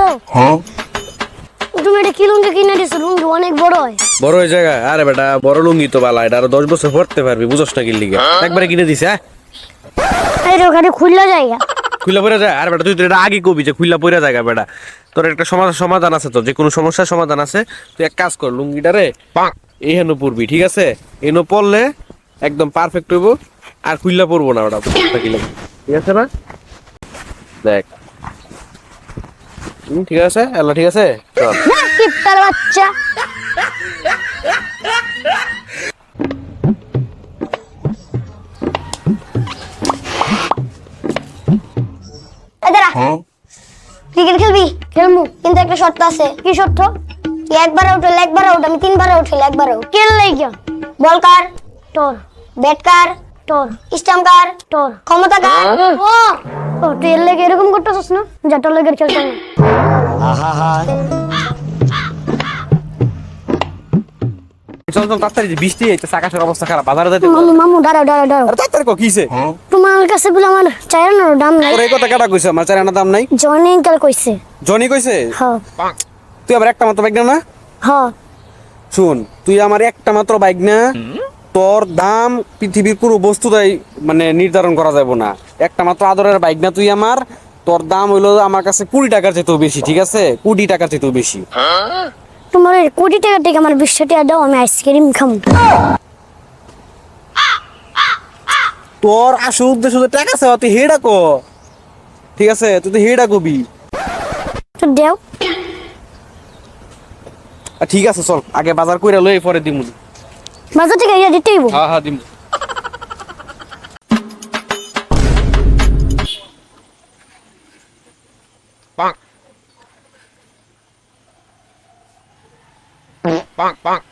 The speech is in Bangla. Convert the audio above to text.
ওঠো তুমি এটা কি লুঙ্গি কিনে দিছো? লুঙ্গি অনেক বড় হয়। বড় জায়গা আরে বেটা বড় লুঙ্গি তো বালা এটা আরও দশ বছর পড়তে পারবি বুঝস না কিনলি একবারে কিনে দিছে হ্যাঁ? এই ওখানে খুললা জায়গা খুললা পড়ে যায়? আরে বেটা তুই তো এটা আগে কবি যে খুললা পড়ে জায়গা বেটা। তোর একটা সমাধান সমাধান আছে তো যে কোনো সমস্যার সমাধান আছে তুই এক কাজ কর লুঙ্গিটা লুঙ্গিটারে এই হেন পড়বি ঠিক আছে? এনো পড়লে একদম পারফেক্ট হইব আর খুললা পড়ব না ওটা ঠিক আছে না? দেখ। ঠিক আছে? আল্লাহ ঠিক আছে? চল। কিপটার বাচ্চা। এই দাঁড়া। ক্রিকেট খেলবি? খেলব কিন্তু একটা শর্ত আছে। কি শর্ত? তুই একবার আউট হলে একবার আউট আমি তিনবার আউট হলে একবার আউট খেল লাইগা বল কার? তোর। ব্যাট কার? স্টাম্প কার তোর। ক্ষমতা কার ও ও তুই এর লেগে এরকম করতেছিস না? যা তোর লেগে খেলতে হবে। চল চল তাড়াতাড়ি বৃষ্টি হইছে আকাশের অবস্থা খারাপ বাজারে যাইতে মামু মামু দাঁড়াও দাঁড়াও দাঁড়াও। তাড়াতাড়ি কো কিছে তোমার কাছে বলে আমার চাইরানোর দাম নাই। তোর এই কথা কাটা কইছে? আমার চার দাম নাই? জনি আঙ্কেল কইছে। জনি কইছে? তুই আবার একটা মাত্র বাইক না না? হ। শুন তুই আমার একটা মাত্র বাইক না? তোর দাম পৃথিবীর কোনো বস্তুটাই মানে নির্ধারণ করা যাবে না। একটা মাত্র আদরের বাইক না তুই আমার তোর দাম হইল আমার কাছে কুড়ি টাকার চেয়েও বেশি ঠিক আছে? কুড়ি টাকার চেয়েও বেশি। তোমার কোটি টাকা থেকে আমার বিশ টাকা দাও আমি আইসক্রিম খাব তোর আসল উদ্দেশ্য তো টাকা চাওয়া তুই হেডা কো? ঠিক আছে? তুই তো হেডা কবি। তো দেও। ঠিক আছে চল আগে বাজার কইরা লই পরে দিমু। বাজার থেকে ইয়া দিতেই হইবো। হ্যাঁ হ্যাঁ দিমু bonk, bonk.